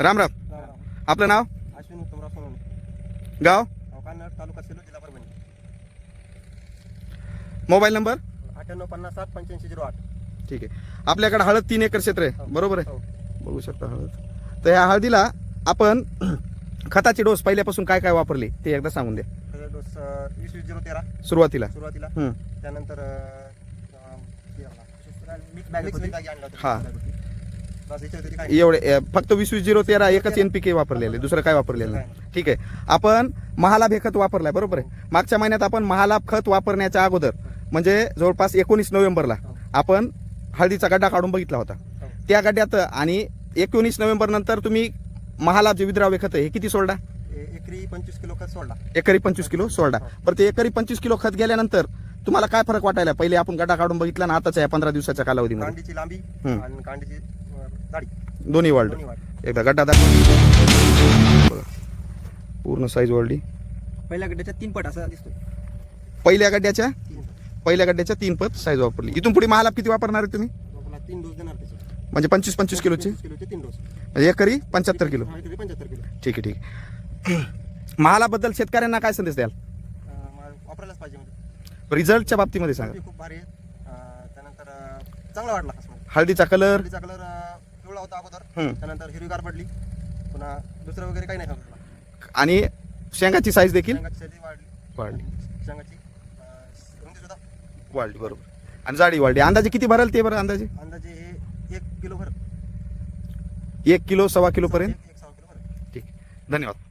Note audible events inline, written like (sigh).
राम राम. आपलं नाव? अश्विन उत्तमराव सोनवणे. गाव? तालुका सेलू जिल्हा परभणी. Mobile number? अठ्ठ्याण्णव पन्नास सात पंच्याऐंशी झिरो आठ. ठीक आहे. आपल्याकडे हळद तीन एकर क्षेत्र आहे. हो. बरोबर आहे? हो. बघू शकता हळद. तर ह्या हळदीला आपण (clears throat) खताचे डोस पहिल्यापासून काय काय वापरले ते एकदा सांगून द्या. डोस वीस वीस झिरो तेरा. सुरुवातीला. सुरुवातीला. त्यानंतर हे एवढे फक्त वीस वीस झिरो तेरा एकच एन पी के वापरलेले दुसरं काय वापरलेलं नाही. ठीक आहे. आपण महालाभ हे खत वापरलाय बरोबर आहे? मागच्या महिन्यात आपण महालाभ खत वापरण्याच्या अगोदर म्हणजे जवळपास एकोणीस नोव्हेंबरला आपण हळदीचा गड्डा काढून बघितला होता. त्या गड्ड्यात आणि एकोणीस नोव्हेंबर नंतर तुम्ही महालाभ जे विद्राव्य खत आहे हे किती सोडला? एकरी पंचवीस किलो खत सोडला. एकरी पंचवीस किलो सोडला. पण ते एकरी पंचवीस किलो खत गेल्यानंतर तुम्हाला काय फरक वाटायला? पहिले आपण गड्डा काढून बघितला ना आताच्या या पंधरा दिवसाच्या कालावधीमध्ये. कांडीची लांबी. आणि कांडीची दोन्ही वाढलं एकदा गड्डा दाखवा. बघा. पूर्ण साईज वाढली पहिल्या गड्ड्याच्या तीन पट असा दिसतो पहिल्या गड्ड्याच्या? पहिल्या गड्ड्याच्या तीन पत साईज वापरली. इथून पुढे महालाभ किती वापरणार आहे तुम्ही? आपल्याला तीन डोस देणार त्याचे. म्हणजे पंचवीस पंचवीस किलोचे? म्हणजे एकरी पंच्याहत्तर किलो. पंच्याहत्तर किलो. ठीक आहे ठीक आहे. (clears throat) महालाबद्दल शेतकऱ्यांना काय संदेश द्याल? वापरायलाच पाहिजे म्हणजे. रिझल्टच्या बाबतीमध्ये सांगा. खूप भारी त्यानंतर चांगला वाटला हळदीचा कलर कलर होता अगोदर. हम्म. त्यानंतर हिरवीगार पडली. पुन्हा दुसरं वगैरे काही नाही समजलं आणि शेंगाची साईज देखील? शेंगाची शैली वाढली. वाढली. शेंगाची अं, रुंदी सुद्धा. वाढली बरोबर. आणि जाडी वाढली. अंदाजे किती भरेल ते बरं अंदाजे? अंदाजे हे एक किलो भर. एक किलो सव्वा किलो पर्यंत? एक एक सहा किलो भर. ठीक. धन्यवाद.